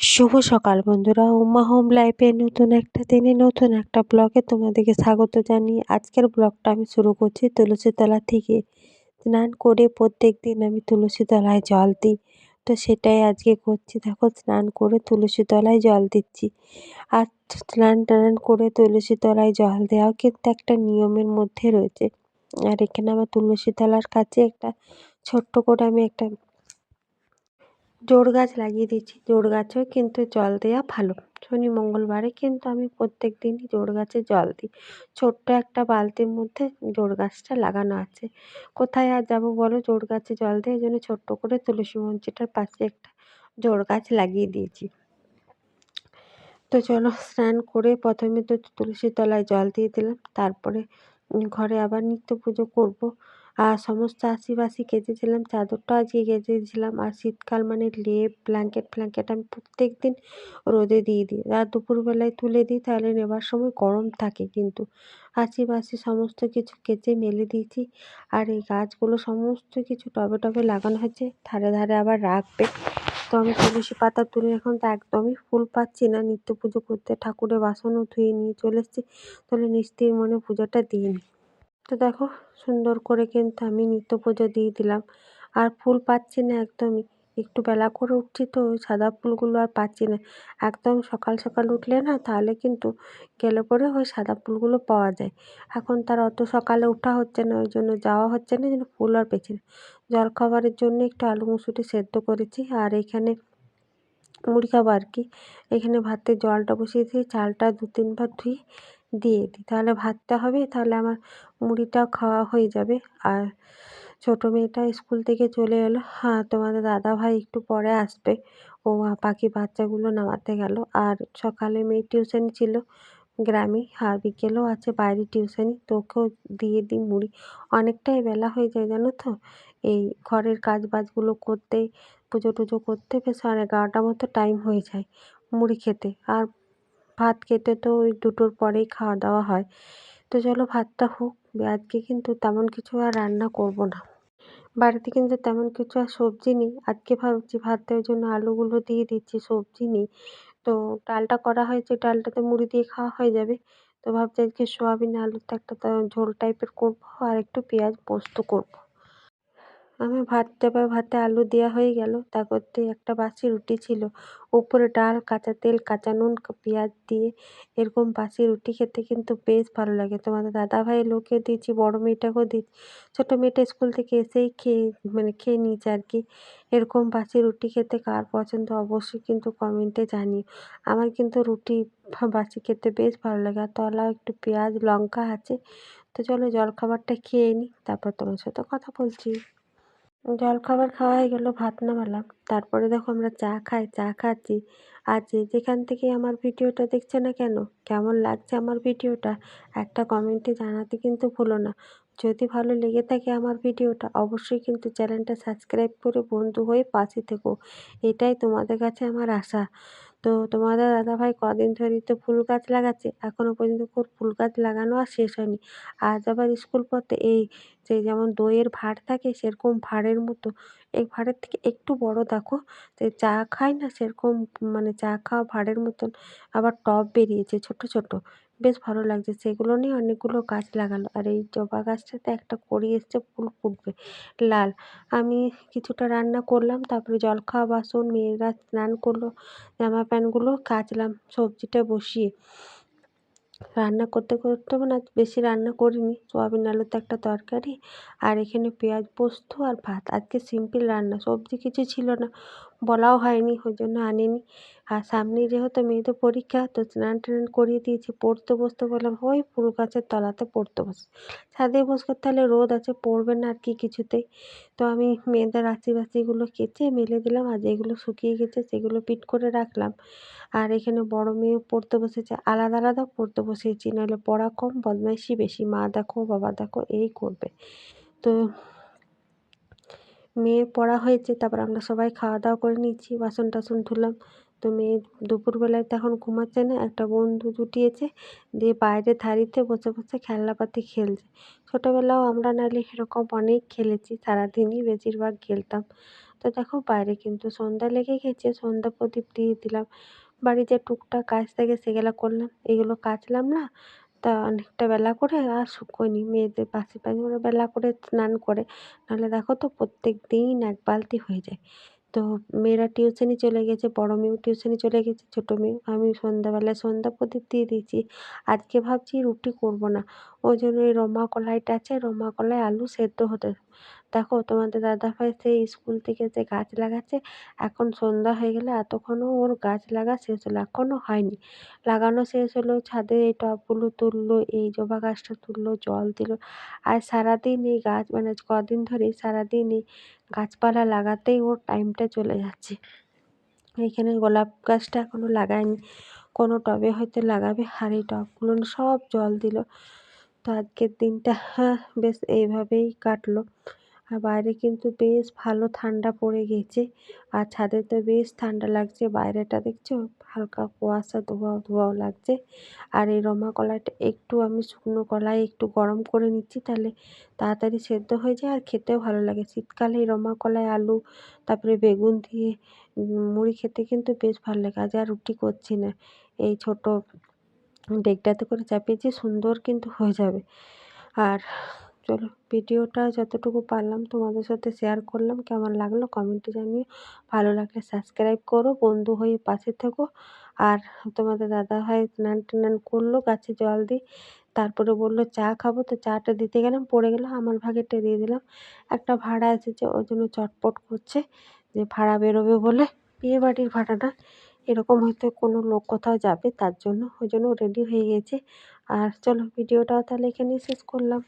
শুভ সকাল বন্ধুরা। উমা হোম লাইফে নতুন একটা দিনে নতুন একটা ব্লগে তোমাদেরকে স্বাগত জানিয়ে আজকের ব্লগটা আমি শুরু করছি তুলসী তলা থেকে। স্নান করে প্রত্যেক দিন আমি তুলসী তলায় জল দিই। তো সেটাই আজকে করছি। দেখো, স্নান করে তুলসী তলায় জল দিচ্ছি। আর স্নান টান করে তুলসী তলায় জল দেওয়াও কিন্তু একটা নিয়মের মধ্যে রয়েছে। আর এখানে আমার তুলসী তলার কাছে একটা ছোট্ট করে আমি একটা জোড় গাছ লাগিয়ে দিয়েছি। জোর গাছেও কিন্তু জল দেওয়া ভালো। শনি মঙ্গলবারে কিন্তু আমি প্রত্যেক দিনই জোর গাছে জল দিই। ছোট্ট একটা বালতির মধ্যে জোর গাছটা লাগানো আছে। কোথায় আর যাব বলো? জোর গাছে জল দিয়ে এই জন্য ছোট্ট করে তুলসী মঞ্চটার পাশে একটা জোর গাছ লাগিয়ে দিয়েছি। তো চলো স্নান করে প্রথমে তো তুলসী তলায় জল দিয়ে দিলাম। তারপরে ঘরে আবার নিত্য পুজো করব। আর সমস্ত আশি কেচেছিলাম চাদরটা আজকে কেচেছিলাম আর শীতকাল মানে লেপ ব্ল্যাঙ্কেট ফ্ল্যাঙ্কেট আমি প্রত্যেক দিন রোদে দিয়ে দিই। আর দুপুরবেলায় তুলে দিই, তাহলে নেবার সময় গরম থাকে কিন্তু। আশি বাসি সমস্ত কিছু কেচে মেলে দিয়েছি। আর এই গাছগুলো সমস্ত কিছু টবে টবে লাগানো হয়েছে। ধারে ধারে আবার রাখবে। তো আমি তুলসী পাতা তুলে এখন তো একদমই ফুল পাচ্ছি না। নিত্য পুজো করতে ঠাকুরের বাসনও ধুয়ে নিয়ে চলে এসেছি। তাহলে নিশ্চয়ই মনে পুজোটা দিয়ে নিই তো দেখো সুন্দর করে কিন্তু আমি নিত্য পুজো দিয়ে দিলাম। আর ফুল পাচ্ছি না একদমই। একটু বেলা করে উঠছি তো ওই সাদা ফুলগুলো আর পাচ্ছি না। একদম সকাল সকাল উঠলে না তাহলে কিন্তু গেলে পরে ওই সাদা ফুলগুলো পাওয়া যায়। এখন তার অত সকালে ওঠা হচ্ছে না, ওই জন্য যাওয়া হচ্ছে না, যেন ফুল আর পেছি না। জলখাবারের জন্য একটু আলু মুসুরি সেদ্ধ করেছি আর এখানে মুড়ি খাব আর কি। এখানে ভাতে জলটা বসিয়ে দিয়ে চালটা দু তিনবার ধুয়ে দিয়ে দিই। তাহলে ভাতটা হবে, তাহলে আমার মুড়িটাও খাওয়া হয়ে যাবে। আর ছোটো মেয়েটা স্কুল থেকে চলে এলো। হ্যাঁ তোমাদের দাদাভাই একটু পরে আসবে। ও পাখি বাচ্চাগুলো নামাতে গেল। আর সকালে মেয়ে টিউশন ছিল গ্রামে। আর বিকেলেও আছে, বাইরে টিউশনি তোকেও দিয়ে দিই মুড়ি। অনেকটাই বেলা হয়ে যায়, জানো তো? এই ঘরের কাজ বাজগুলো করতে পুজো টুজো করতে বেশ সাড়ে এগারোটা মতো টাইম হয়ে যায় মুড়ি খেতে। আর ভাত খেতে তো ওই দুটোর পরেই খাওয়া দাওয়া হয়। তো চলো ভাতটা হোক। আজকে কিন্তু তেমন কিছু আর রান্না করব না। বাড়িতে কিন্তু তেমন কিছু আর সবজি নেই। আজকে ভাবছি ভাতের জন্য আলুগুলো দিয়ে দিচ্ছি, সবজি নেই। তো ডালটা করা হয়েছে, ডালটাতে মুড়ি দিয়ে খাওয়া হয়ে যাবে। তো ভাবছি আজকে সোয়াবিন, আলুর তো একটা ঝোল টাইপের করব আর একটু পেঁয়াজ পোস্ত করব। আমার ভাতটা বা ভাতে আলু দেওয়া হয়ে গেল। তা করতে একটা বাসি রুটি ছিল। উপরে ডাল, কাঁচা তেল, কাঁচা নুন পেঁয়াজ দিয়ে এরকম বাসি রুটি খেতে কিন্তু বেশ ভালো লাগে। তোমাদের দাদাভাই লোকে দিয়েছি, বড় মেয়েটাকেও দিচ্ছি ছোটো মেয়েটা স্কুল থেকে এসেই খেয়ে মানে খেয়ে নিয়েছে আর কি। এরকম বাসি রুটি খেতে কার পছন্দ অবশ্যই কিন্তু কমেন্টে জানিও। আমার কিন্তু রুটি বাসি খেতে বেশ ভালো লাগে। আর তলাও একটু পেঁয়াজ, লঙ্কা আছে। তো চলো জলখাবারটা খেয়ে নিই, তারপর তোমার সাথে কথা বলছি। জলখাবার খাওয়া হয়ে গেল, ভাত নামালাম। তারপরে দেখো আমরা চা খাই, চা খাচ্ছি। আর যে যেখান থেকে আমার ভিডিওটা দেখছে না কেন, কেমন লাগছে আমার ভিডিওটা, একটা কমেন্টে জানাতে কিন্তু ভুলো না। যদি ভালো লেগে থাকে আমার ভিডিওটা, অবশ্যই কিন্তু চ্যানেলটা সাবস্ক্রাইব করে বন্ধু হয়ে পাশে থেকো। এটাই তোমাদের কাছে আমার আশা। তো তোমাদের দাদাভাই কদিন ধরেই তো ফুল গাছ লাগাচ্ছে এখনও পর্যন্ত ফুল গাছ লাগানো আর শেষ হয়নি। আজ আবার স্কুল পথে এই যে যেমন দইয়ের ভাঁড় থাকে সেরকম ভাঁড়ের মতো, এই ভাঁড়ের থেকে একটু বড় দেখো, যে চা খায় না সেরকম মানে চা খাওয়া ভাঁড়ের মতন আবার টব বেরিয়েছে ছোট ছোট। বেশ ভালো লাগছে। সেগুলো নিয়ে অনেকগুলো গাছ লাগালো। আর এই জবা গাছটাতে একটা কড়ি এসছে, ফুল ফুটবে লাল। আমি কিছুটা রান্না করলাম, তারপরে জল খাওয়া বাসন, মেয়েরা স্নান করল, জামা প্যান্টগুলো কাচলাম, সবজিটা বসিয়ে। রান্না করতে করতে মানে বেশি রান্না করিনি। সোয়াবিন, আলুতে একটা তরকারি আর এখানে পেঁয়াজ পোস্ত আর ভাত। আজকে সিম্পল রান্না, সবজি কিছু ছিল না। বলাও হয়নি, ওই জন্য আনিনি। আর সামনেই যেহেতু মেয়েদের পরীক্ষা, তো স্নান টান করিয়ে দিয়েছি, পড়তে বসতে বললাম, ওই ফুল গাছের তলাতে পড়তে বসে। ছাদে বসে তাহলে রোদ আছে, পড়বে না আর কি কিছুতেই। তো আমি মেয়েদের রাশি বাসিগুলো কেচে মেলে দিলাম, আর যেগুলো শুকিয়ে গেছে সেগুলো পিট করে রাখলাম। আর এখানে বড় মেয়ে পড়তে বসেছে, আলাদা আলাদা পড়তে বসেছি নাহলে পড়া কম, বদমাইশি বেশি, মা দেখো, বাবা দেখো, এই করবে। তো মেয়ের পড়া হয়েছে, তারপর আমরা সবাই খাওয়া দাওয়া করে নিচ্ছি বাসন টাসন ধুলাম। তো মেয়ে দুপুরবেলায় তো এখন ঘুমাচ্ছে না, একটা বন্ধু জুটিয়েছে, দিয়ে বাইরে ধারিতে বসে বসে খেলনাপাতি খেলছে। ছোটোবেলাও আমরা নাহলে এরকম অনেক খেলেছি, সারাদিনই বেশিরভাগ খেলতাম। তো দেখো বাইরে কিন্তু সন্ধ্যা লেগে গেছে, সন্ধ্যা প্রদীপ দিয়ে দিলাম। বাড়ি যে টুকটাক কাজ থাকে সেগুলো করলাম, এগুলো কাচলাম না তা অনেকটা বেলা করে আর শুকোয়নি। মেয়েদের পাশে পাশে ওরা বেলা করে স্নান করে। নাহলে দেখো তো প্রত্যেক দিন এক বালতি হয়ে যায়। তো মেয়েরা টিউশনি চলে গেছে, বড়ো মেয়েও টিউশনি চলে গেছে, ছোটো মেয়ে আমি সন্ধ্যাবেলায় সন্ধ্যা প্রদীপ দিয়ে দিয়েছি। আজকে ভাবছি রুটি করব না। ওই জন্য ওই রমা কলাইটা আছে, রমা কলাই আলু সেদ্ধ হতে। দেখো তোমাদের দাদাভাই সেই স্কুল থেকে যে গাছ লাগাচ্ছে এখন সন্ধ্যা হয়ে গেলে এতক্ষণও ওর গাছ লাগা শেষ হলো এখনও হয়নি। লাগানো শেষ হলো ছাদে এই টবগুলো তুললো এই জবা গাছটা তুললো জল দিল। আর সারাদিন এই গাছ মানে কদিন ধরেই সারাদিন এই গাছপালা লাগাতেই ওর টাইমটা চলে যাচ্ছে। এইখানে গোলাপ গাছটা এখনও লাগায়নি কোনো টবে হয়তো লাগাবে আর এই টবগুলো সব জল দিল। তো আজকের দিনটা হ্যাঁ, বেশ এইভাবেই কাটলো। আর বাইরে কিন্তু বেশ ভালো ঠান্ডা পড়ে গেছে। আর ছাদে তো বেশ ঠান্ডা লাগছে, বাইরেটা দেখছ হালকা কুয়াশা ধোঁয়া ধোঁয়াও লাগছে। আর এই রমা কলাইটা একটু আমি শুকনো কলাই একটু গরম করে নিচ্ছি, তাহলে তাড়াতাড়ি সেদ্ধ হয়ে যায়। আর খেতেও ভালো লাগে। শীতকালে এই রমা কলাই, আলু, তারপরে বেগুন দিয়ে মুড়ি খেতে কিন্তু বেশ ভালো লাগে। আজ আর রুটি করছি না। এই ছোট ডেকটাতে করে চাপিয়েছি, সুন্দর কিন্তু হয়ে যাবে। আর চলো। ভিডিওটা যতটুকু পারলাম তোমাদের সাথে শেয়ার করলাম। কেমন লাগল কমেন্টে জানিয়ে ভালো লাগলে সাবস্ক্রাইব করো, বন্ধু হয়ে পাশে থেকো। আর তোমাদের দাদাভাই স্নান টান করল, গাছে জল দিই তারপরে বলল, চা খাব? তো চাটা দিতে গেলাম, পড়ে গেলো, আমার ভাগেরটা দিয়ে দিলাম। একটা ভাড়া এসেছে ওই জন্য চটপট করছে, যে ভাড়া বেরোবে বলে। বিয়ে বাড়ির ভাড়াটা। এরকম হয়তো কোনো লোক কোথাও যাবে, তার জন্য ওই জন্য রেডি হয়ে গেছে। আর চলো, ভিডিওটাও তাহলে এখানেই শেষ করলাম।